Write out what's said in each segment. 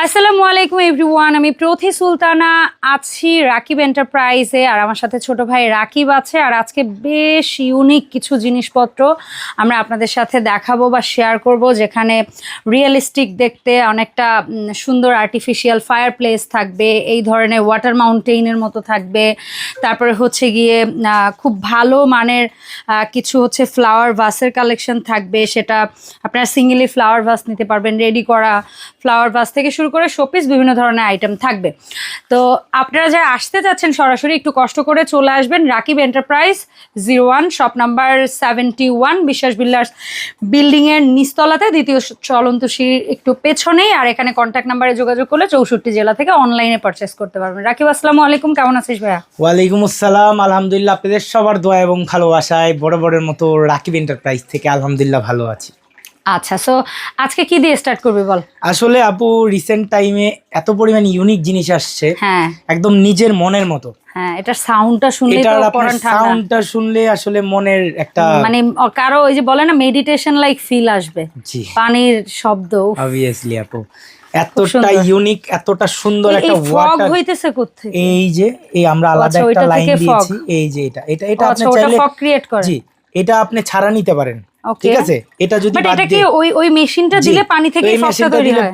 আসসালামু আলাইকুম এভরিওয়ান আমি প্রথি সুলতানা, আছি রাকিব এন্টারপ্রাইজে আর আমার সাথে ছোট ভাই রাকিব আছে, আর আজকে বেশ ইউনিক কিছু জিনিসপত্র আমরা আপনাদের সাথে দেখাবো বা শেয়ার করব, যেখানে রিয়েলিস্টিক দেখতে অনেকটা সুন্দর আর্টিফিশিয়াল ফায়ার প্লেস থাকবে, এই ধরনের ওয়াটার মাউন্টেইনের মতো থাকবে। তারপরে হচ্ছে গিয়ে খুব ভালো মানের কিছু হচ্ছে ফ্লাওয়ার ভাসের কালেকশন থাকবে, সেটা আপনারা সিঙ্গেলি ফ্লাওয়ার ভাস নিতে পারবেন রেডি করা ফ্লাওয়ার ভাস থেকে শুরু করে শোপিস বিভিন্ন ধরনের আইটেম থাকবে। তো আপনারা যারা আসতে চাচ্ছেন সরাসরি একটু কষ্ট করে চলে আসবেন Rakib enterprise zero one shop number seventy one Biswas builders বিল্ডিংয়ের নিচতলাতে, দ্বিতীয় চলন্ত সিঁড়ির একটু পেছনেই, আর এখানে কন্ট্যাক্ট নাম্বারে যোগাযোগ করলে চৌষট্টি জেলা থেকে অনলাইনে পারচেস করতে পারবেন। রাকিব, আসসালামু আলাইকুম, কেমন আছিস ভাইয়া? ওয়ালাইকুম আসসালাম, আলহামদুলিল্লাহ, আপনাদের সবার দোয়া এবং ভালোবাসায় বড় বড়ের মতো রাকিব এন্টারপ্রাইজ থেকে আলহামদুলিল্লাহ ভালো আছি। আচ্ছা সো আজকে কি দিয়ে স্টার্ট করবি বল? আসলে আপু রিসেন্ট টাইমে এত পরিমাণ ইউনিক জিনিস আসছে হ্যাঁ। একদম নিজের মনের মতো। হ্যাঁ এটার সাউন্ডটা শুনলে এটার আপনার সাউন্ডটা শুনলে আসলে মনের একটা মানে কারও ওই যে বলে না মেডিটেশন লাইক ফিল আসবে। জি। পানির শব্দ অবভিয়াসলি আপু। এতটা ইউনিক এতটা সুন্দর একটা ওয়াটার হইতেছে কোত্থেকে? এই যে এই আমরা আলাদা আচ্ছা, একটা লাইন দিয়েছি এই যে এটা। এটা এটা আপনি আচ্ছা চাইলে ফগ ক্রিয়েট করে। জি এটা আপনি ছাড়া নিতে পারেন. ঠিক আছে? এটা যদি এটা কি ওই ওই মেশিনটা দিলে পানি থেকে এই তৈরি হয়।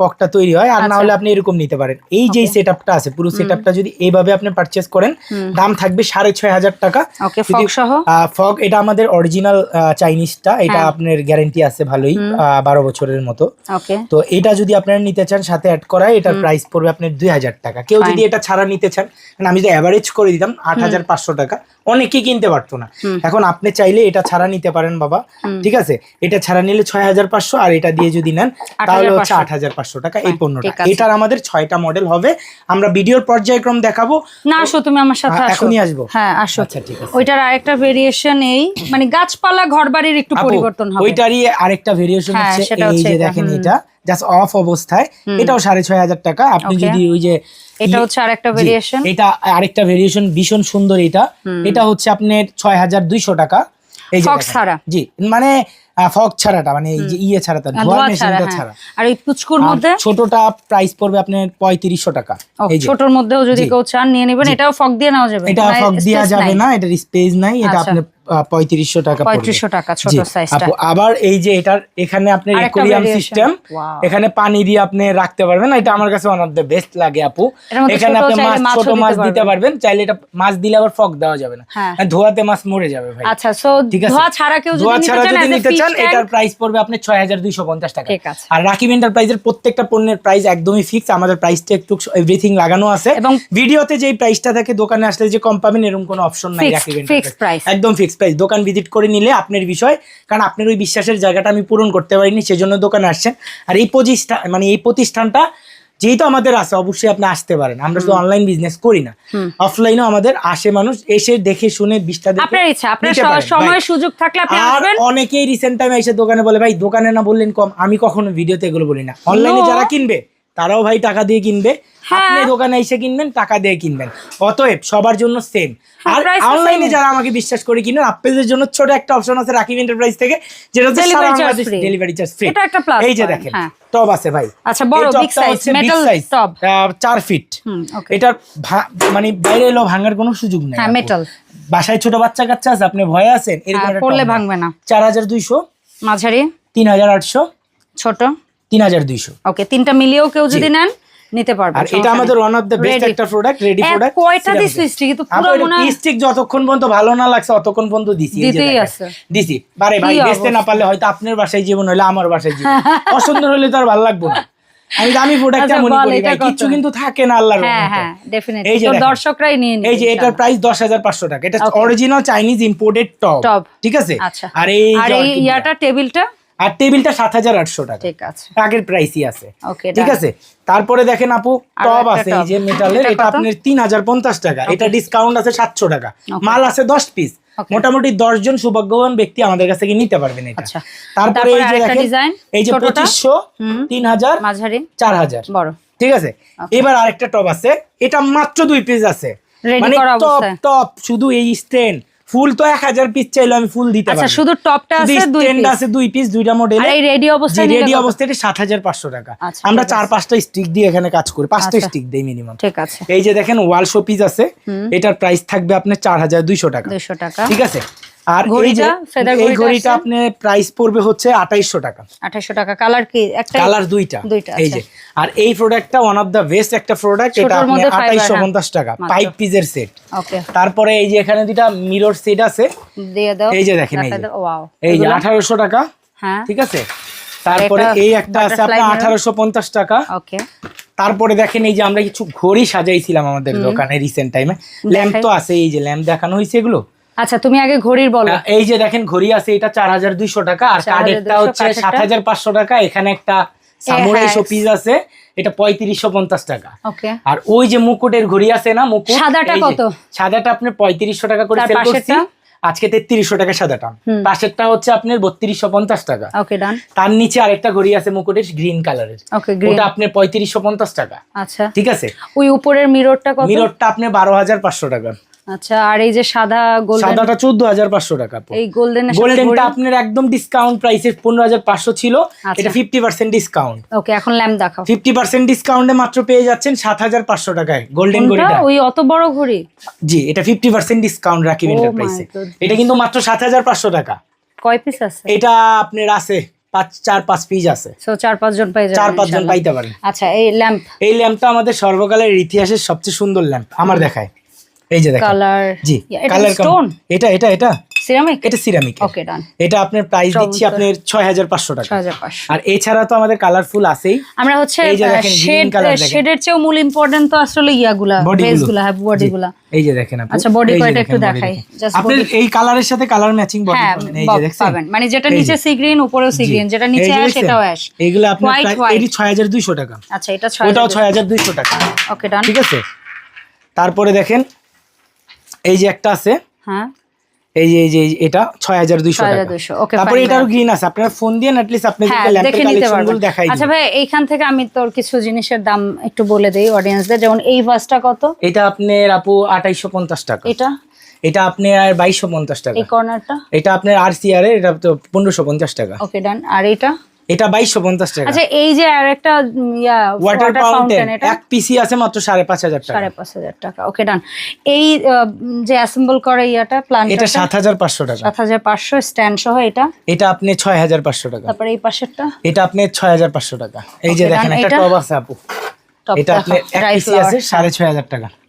পকটা তৈরি হয় আর না আচ্ছা। হলে আপনি এরকম নিতে পারেন। এই যে সেটআপটা আছে পুরো সেটআপটা যদি এইভাবে আপনি পারচেজ করেন দাম থাকবে সাড়ে ছয় হাজার টাকা। ওকে ফগ সহ? ফগ এটা আমাদের অরিজিনাল চাইনিজটা এটা হ্যাঁ। আপনার গ্যারান্টি আছে ভালোই আহ, বারো বছরের মতো। ওকে তো এটা যদি আপনারা নিতে চান সাথে অ্যাড করা এটার প্রাইস পড়বে আপনার দুই হাজার টাকা। কেউ যদি এটা ছাড়া নিতে চান কারণ আমি যদি অ্যাভারেজ করে দিতাম আট হাজার পাঁচশো টাকা অনেকেই কিনতে পারতো না। এখন আপনি চাইলে এটা ছাড়া নিতে পারেন বাবা। ঠিক আছে? এটা ছাড়া নিলে ছয় হাজার পাঁচশো আর এটা দিয়ে যদি নেন তাহলে হচ্ছে আট হাজার পাঁচশো টাকা এই পণ্যটা। ঠিক এটার আমাদের ছয়টা মডেল হবে। আমরা ভিডিওর পর্যায়ক্রম দেখাবো। না আসো তুমি আমার সাথে এখনই আসব? হ্যাঁ আসো। আচ্ছা ঠিক আছে। ওইটার আরেকটা ভেরিয়েশন এই মানে গাছপালা ঘরবাড়ির একটু পরিবর্তন হবে। ওইটারই আরেকটা ভেরিয়েশন হ্যাঁ, হচ্ছে এই যে দেখেন এটা। জাস্ট অফ অবস্থায় এটাও সাড়ে ছয় হাজার টাকা। আপনি যদি ওই যে এটা হচ্ছে আরেকটা ভেরিয়েশন এটা আরেকটা ভেরিয়েশন ভীষণ সুন্দর এটা। এটা হচ্ছে আপনার ছয় হাজার দুইশো টাকা। এই। জি মানে ফগ ছাড়াটা মানে ইয়ে ছাড়াটা ধোয়া মেশিনটা হ্যাঁ। ছাড়া। আর ওই পুচকুর মধ্যে? ছোটটা প্রাইস পড়বে আপনার পঁয়ত্রিশশো টাকা। এই ছোটর মধ্যেও যদি কেউ চান নিয়ে নেবেন। এটাও ফগ দিয়ে যাবে। এটা মানে ফগ দেওয়া যাবে না এটার স্পেস নাই এটা আচ্ছা। পঁয়ত্রিশশো টাকা পঁয়ত্রিশশো টাকা ছোট সাইজটা আবার এই যে এটার এখানে আরেকটা সিস্টেম এখানে পানি দিয়ে আপনি রাখতে পারবেন। এটা আমার কাছে ওয়ান অফ দ্য বেস্ট লাগে আপু। এখানে আপনি মাছ ছোট মাছ দিতে পারবেন। চাইলে এটা মাছ দিলে আবার ফক দেওয়া যাবে না। হ্যাঁ। আর ধোয়াতে মাছ মরে যাবে ভাই। আচ্ছা সো ধোয়া ছাড়া কেউ যদি নিতে চান এটার প্রাইস পড়বে আপনি ছয় হাজার দুইশো পঞ্চাশ টাকা। ঠিক আছে। আর রাকিব এন্টারপ্রাইজের প্রত্যেকটা পণ্যের প্রাইস একদমই ফিক্স আমাদের প্রাইসটা একটু এভরিথিং লাগানো আছে। এবং ভিডিওতে যেই প্রাইসটা থাকে দোকানে আসলে যে কম পাবেন এরকম কোনো অপশন নাই রাকিব এন্টারপ্রাইজ একদম ফিক্স প্রাইস দোকান ভিজিট করে নিলে আপনার বিষয় কারণ আপনার ওই বিশ্বাসের জায়গাটা আমি পূরণ করতে পারিনি সেজন্য দোকানে আসছেন। আর এই প্রতিষ্ঠান মানে এই প্রতিষ্ঠানটা যেহেতু আমাদের আছে অবশ্যই আপনি আসতে পারেন। আমরা শুধু অনলাইন বিজনেস করি না। অফলাইনেও আমাদের আসে মানুষ এসে দেখে শুনে বিশটা আপনার ইচ্ছা সময় সুযোগ থাকলে আপনি আসবেন। অনেকেই রিসেন্ট টাইমে এসে দোকানে বলে ভাই দোকানে না বললেন কম আমি কখনো ভিডিওতে এগুলো বলি না। অনলাইনে যারা কিনবে তারাও ভাই টাকা দিয়ে কিনবে। হ্যাঁ। আপনি দোকানে এসে কিনবেন টাকা দিয়ে কিনবেন। অতএব সবার জন্য সেম হ্যাঁ, আর অনলাইনে যারা আমাকে বিশ্বাস করে কিনেন আপনাদের জন্য ছোট একটা অপশন আছে রাকিব এন্টারপ্রাইজ থেকে যেটা হচ্ছে সারা বাংলাদেশ ডেলিভারি চার্জ ফ্রি এটা একটা plus এই যে দেখেন হ্যাঁ। টব আছে ভাই। আচ্ছা, বড়, metal size, টব। আহ, চার ফিট। এটার ভা- মানে বাইরে এলো ভাঙার কোনো সুযোগ নেই হ্যাঁ, metal। বাসায় ছোট বাচ্চা কাচ্চা আছে আপনি ভয়ে আছেন এরকম হ্যাঁ, পড়লে ভাঙবে না। চার হাজার দুইশো মাঝারি? তিন হাজার আটশো। ছোট? তিন হাজার দুইশো। ওকে তিনটা মিলিয়েও কেউ যদি নেন নিতে পারবেন আর এটা আমাদের ওয়ান অফ দ্য বেস্ট একটা প্রোডাক্ট রেডি প্রোডাক্ট কয়টা দিস স্টিক কিন্তু পুরো মনে হয় স্টিক যতক্ষণ পর্যন্ত ভালো না লাগছে অতক্ষণ পর্যন্ত দিছি এই দিতেই আছে। দিছি। বারে ভাই বেচতে না পারলে হয়তো আপনার বাসায় জীবন হলে আমার বাসায় জীবন। অসুন্দর হলে তো আর ভালো লাগবে না। আমি দামি প্রোডাক্ট আচ্ছা, মনে করি ভাই কিছু কিন্তু থাকে না আল্লাহর হ্যাঁ রহমতে। হ্যাঁ ডেফিনেটলি এই যে। দর্শকরাই নিয়ে নিবে এই যে এটার প্রাইস দশ হাজার পাঁচশো টাকা। এটা অরিজিনাল চাইনিজ ইম্পোর্টেড টপ ঠিক আছে? আচ্ছা। আর এই আর এই ইয়াটা টেবিলটা? আর টেবিলটা সাত হাজার আটশো টাকা। ঠিক আছে। আগের প্রাইসই আছে। ঠিক আছে? তারপরে দেখেন আপু টপ আছে এই যে মেটালের এটা আপনার তিন হাজার পঞ্চাশ টাকা। এটা ডিসকাউন্ট আছে সাতশো টাকা। মাল আছে দশ পিস মোটামুটি দশ জন সৌভাগ্যবান ব্যক্তি আমাদের কাছ থেকে নিতে পারবেন এটা। আচ্ছা। তারপরে এই যে দেখেন এই যে? পঁচিশশো তিন হাজার চার হাজার। ঠিক আছে? এবার আরেকটা টপ আছে। এটা মাত্র দুই পিস আছে। মানে টপ টপ শুধু এই স্ট্যান্ড ফুল তো এক হাজার পিস চাইলে আমি ফুল দিতে আচ্ছা পারি। শুধু টপটা আছে দুই স্ট্যান্ড আছে দুই পিস দুইটা মডেল আর এই রেডি অবস্থায় রেডি? অবস্থায় সাত হাজার পাঁচশো টাকা। আচ্ছা, আমরা চার পাঁচটা স্টিক দিয়ে এখানে কাজ করি। পাঁচটা আচ্ছা। স্টিক দেই মিনিমাম ঠিক আছে। এই যে দেখেন ওয়াল শোপিস আছে। এটার প্রাইস থাকবে আপনার চার হাজার দুইশো টাকা। দুইশো টাকা। ঠিক আছে? আর এই যে এই ঘড়িটা? আপনার প্রাইস পড়বে হচ্ছে আঠাইশশো টাকা। আঠাশশো টাকা। কালার কি? একটা কালার দুইটা। দুইটা, এই আচ্ছা। যে। আর এই প্রোডাক্টটা ওয়ান অফ দা বেস্ট একটা প্রোডাক্ট এটা আপনি মধ্যে fiber, আঠাইশশো হ্যাঁ। পঞ্চাশ টাকা। ফাইভ পিসের সেট ওকে তারপরে এই যে এখানে দুটা মিরর সেট আছে। দিয়ে দাও। এই যে দেখেন, এই যে। ওয়াও এই যে আঠারোশো টাকা হ্যাঁ। ঠিক আছে? তারপরে এই একটা আছে আপনার mirror। আঠারোশো পঞ্চাশ টাকা। ওকে তারপরে দেখেন এই যে আমরা কিছু ঘড়ি সাজাইছিলাম আমাদের দোকানে রিসেন্ট টাইমে ল্যাম্প তো আছে এই যে ল্যাম্প দেখানো হয়েছে এগুলো? আচ্ছা তুমি আগে ঘড়ির বলো। এই যে দেখেন ঘড়ি আছে এটা চার হাজার দুইশো টাকা আর কার্ডেরটা হচ্ছে সাত হাজার পাঁচশো টাকা এখানে একটা সামুরাই হ্যাঁ। শোপিস আছে এটা পঁয়ত্রিশশো পঞ্চাশ টাকা। আর ওই যে মুকুটের ঘড়ি আছে না মুকুট সাদাটা এই কত? সাদাটা আপনার পঁয়ত্রিশশো টাকা করে তার সেল করছি। আজকে তেত্রিশশো টাকা সাদাটা। পাশেরটা হচ্ছে আপনার বত্রিশশো পঞ্চাশ টাকা। তার নিচে আরেকটা ঘড়ি আছে মুকুটের গ্রিন কালারের ওটা আপনার পঁয়ত্রিশশো পঞ্চাশ টাকা। আচ্ছা। ঠিক আছে? ওই উপরের মিররটা মিররটা আপনার বারো হাজার পাঁচশো টাকা। আচ্ছা আর এই যে সাদা গোল্ডেন সাদাটা চোদ্দ হাজার পাঁচশো টাকা আপু। এই গোল্ডেন গোল্ডেনটা আপনার একদম ডিসকাউন্ট প্রাইসে পনেরো হাজার পাঁচশো ছিল। আচ্ছা। এটা ফিফটি পার্সেন্ট ডিসকাউন্ট ওকে এখন ল্যাম্প দেখাও। ফিফটি পার্সেন্ট ডিসকাউন্টে মাত্র পেয়ে যাচ্ছেন সাত হাজার পাঁচশো টাকায় গোল্ডেন ঘড়িটা। ওই অত বড় ঘড়ি? জি এটা ফিফটি পার্সেন্ট ডিসকাউন্ট রাখি Oh my এন্টারপ্রাইসে goodness. এটা কিন্তু মাত্র সাত হাজার পাঁচশো টাকা। কয় পিস আছে? এটা আপনার আছে পাঁচ চার পাঁচ পিস আছে। সো চার পাঁচ জন পাই চার পাঁচ জন পাইতে পারেন। আচ্ছা এই ল্যাম্প এই ল্যাম্পটা আমাদের সর্বকালের ইতিহাসের সবচেয়ে সুন্দর ল্যাম্প আমার দেখায়। এই যে দেখেন। কালার জি এটা কালার স্টোন এটা এটা এটা। সিরামিক এটা সিরামিক ওকে ডান এটা আপনার প্রাইস দিচ্ছি আপনার ছয় হাজার পাঁচশো টাকা। আর এছাড়া তো আমাদের কালারফুল আছেই। আমরা হচ্ছে green শেডের চেয়েও মূল ইম্পর্টেন্ট তো আসলে ইয়াগুলা হ্যাঁ বডি এই যে দেখেন আপু আচ্ছা, body কয়টা একটু দেখাই। আপনার এই কালারের সাথে কালার ম্যাচিং বডি হ্যাঁ পাবেন। এই যে box পাবেন। মানে যেটা নিচে যে। সি গ্রিন উপরেও সি গ্রিন যেটা নিচে সেটাও অ্যাশ আপনার টাকা। আচ্ছা এটা ওটাও টাকা। ওকে ডান ঠিক আছে? তারপরে দেখেন এই যে একটা আছে হ্যাঁ। এই যে এই যে এটা টাকা। 6200 ওকে তারপরে এটারও গ্রিন আছে আপনার ফোন দিয়ে আপনি হ্যাঁ দেখাই আচ্ছা ভাই এইখান থেকে আমি তোর কিছু জিনিসের দাম একটু বলে দেই অডিয়েন্সদের যেমন এই ভাসটা কত? এটা আপনার আপু আঠাইশো পঞ্চাশ টাকা। এটা? এটা আপনার বাইশশো পঞ্চাশ টাকা। এই কর্নারটা এটা আপনার আর সি আর এটা তো পনেরোশো পঞ্চাশ টাকা। ওকে ডান আর এটা এটা বাইশশো পঞ্চাশ টাকা। আচ্ছা এই যে আর একটা উম, ইয়া ওয়াটার ফাউন্টেন এক পিসি আছে মাত্র সাড়ে পাঁচ হাজার টাকা। সাড়ে পাঁচ হাজার টাকা ওকে ডান এই যে অ্যাসেম্বল করে ইয়াটা প্ল্যান এটা সাত হাজার পাঁচশো টাকা। সাত হাজার পাঁচশো স্ট্যান্ড সহ এটা? এটা আপনি ছয় হাজার পাঁচশো টাকা। তারপরে এই পাশেরটা? এটা আপনি ছয় হাজার পাঁচশো টাকা। এই যে দেখেন একটা? টব আছে আপু। এটা আপনি এক পিসি আছে হ্যাঁ। সাড়ে ছয় হাজার টাকা। ও বাও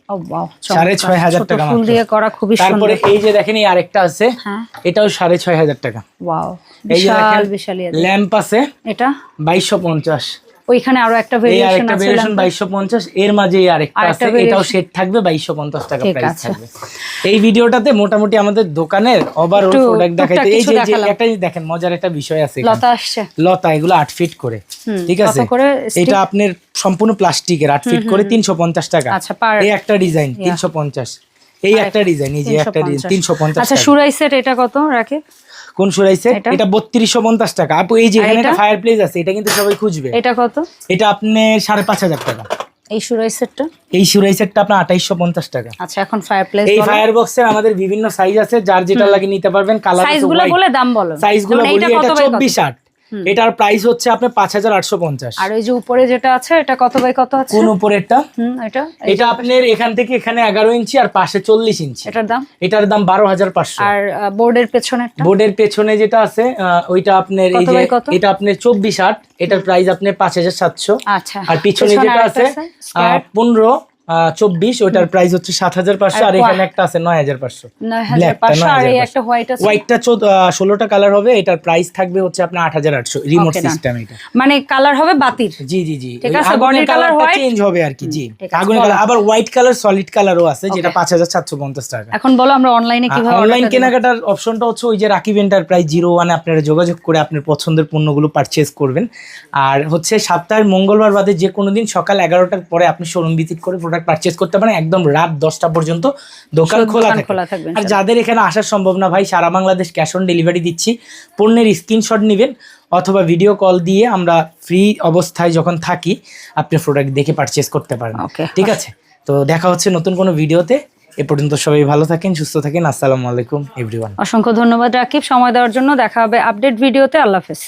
সাড়ে ছয় হাজার টাকা ফুল দিয়ে করা খুবই তারপরে এই যে দেখেন এই আরেকটা আছে। হ্যাঁ। এটাও সাড়ে ছয় হাজার টাকা। ওয়াও বিশাল বিশাল। ল্যাম্প আছে। এটা? বাইশশো পঞ্চাশ। ওইখানে আরও একটা ভেরিয়েশন আছে ভেরিয়েশন lamp এর। পঞ্চাশ এর মাঝে আরেকটা আছে এটাও সেট থাকবে বাইশশো পঞ্চাশ টাকা প্রাইস থাকবে। এই ভিডিওটাতে মোটামুটি আমাদের দোকানের ওভারঅল প্রোডাক্ট দেখাইতে এই যে একটা দেখেন মজার একটা বিষয় আছে লতা আসছে। লতা এগুলো আট ফিট করে। ঠিক আছে? এটা আপনার সম্পূর্ণ প্লাস্টিকের আট ফিট করে তিনশো পঞ্চাশ টাকা। আচ্ছা, এই একটা ডিজাইন তিনশো পঞ্চাশ। এই একটা ডিজাইন এই যে একটা ডিজাইন তিনশো পঞ্চাশ। আচ্ছা সুরাই সেট এটা কত রাখে? কোন সুরাইছে এটা? এটা বত্রিশশো পঞ্চাশ টাকা। আপু এই যে এখানে একটা ফায়ার প্লেস আছে এটা কিন্তু সবাই খুঁজবে। এটা কত? এটা আপনি সাড়ে পাঁচ হাজার টাকা। এই সুরাই সেটটা? এই সুরাই সেটটা আপনার আঠাইশশো পঞ্চাশ টাকা। আচ্ছা এখন ফায়ার প্লেস এই ফায়ার বক্সের আমাদের বিভিন্ন সাইজ আছে যার যেটা লাগে নিতে পারবেন কালার সাইজগুলো বলে দাম বলো। এটা চব্বিশ আট। এটার প্রাইস হচ্ছে আপনার পাঁচ হাজার আটশো পঞ্চাশ। আর ওই যে উপরে যেটা আছে এটা কত বাই কত আছে? কোন উপরেরটা? এটা। এটা আপনার এখান থেকে এখানে এগারো ইঞ্চি আর পাশে চল্লিশ ইঞ্চি। এটার দাম? এটার দাম বারো হাজার পাঁচশো। আর বোর্ডের পেছনে বোর্ডের পেছনে যেটা আছে ওইটা আপনার এই যে এটা আপনার চব্বিশ আট এটার প্রাইস আপনার পাঁচ হাজার সাতশো। আচ্ছা। আর পিছনে যেটা আছে? পনেরো চব্বিশ ওইটার প্রাইস হচ্ছে সাত হাজার পাঁচশো আর এখানে একটা আছে নয় হাজার পাঁচশো। নয় হাজার Black টা পাঁচশো আর এই 9,500 একটা হোয়াইট আছে। হোয়াইটটা ষোলোটা কালার হবে এটার প্রাইস থাকবে হচ্ছে আপনার আট হাজার আটশো রিমোট সিস্টেম এটা। মানে কালার হবে বাতির। জি জি জি। আগুনের কালারটা চেঞ্জ হবে আর কি জি। আগুনের কালার আবার হোয়াইট কালার সলিড কালারও আছে যেটা পাঁচ হাজার সাতশো পঞ্চাশ টাকা। এখন বলো আমরা অনলাইনে কীভাবে অনলাইন? কেনাকাটার অপশনটা হচ্ছে ওই যে রাকিব এন্টারপ্রাইজ জিরো ওয়ানে আপনারা যোগাযোগ করে আপনার পছন্দের পণ্যগুলো পারচেজ করবেন। আর হচ্ছে সপ্তাহের মঙ্গলবার বাদে যে কোনো দিন সকাল এগারোটার পরে আপনি শোরুম ভিজিট করে প্রোডাক্ট পারচেজ করতে পারেন একদম রাত দশটা পর্যন্ত দোকান খোলা থাকবে, আর যাদের এখানে আসা সম্ভব না ভাই সারা বাংলাদেশ ক্যাশ অন ডেলিভারি দিচ্ছি। পণ্যের স্ক্রিনশট নেবেন অথবা ভিডিও কল দিয়ে আমরা ফ্রি অবস্থায় যখন থাকি আপনি প্রোডাক্ট দেখে পারচেস করতে পারেন. ঠিক আছে? তো দেখা হচ্ছে নতুন কোনো ভিডিওতে এ পর্যন্ত সবাই ভালো থাকেন সুস্থ থাকেন। আসসালামু আলাইকুম এভরিওয়ান অসংখ্য ধন্যবাদ রাকিব। সময় দেওয়ার জন্য দেখা হবে আপডেট ভিডিওতে আল্লাহ হাফেজ।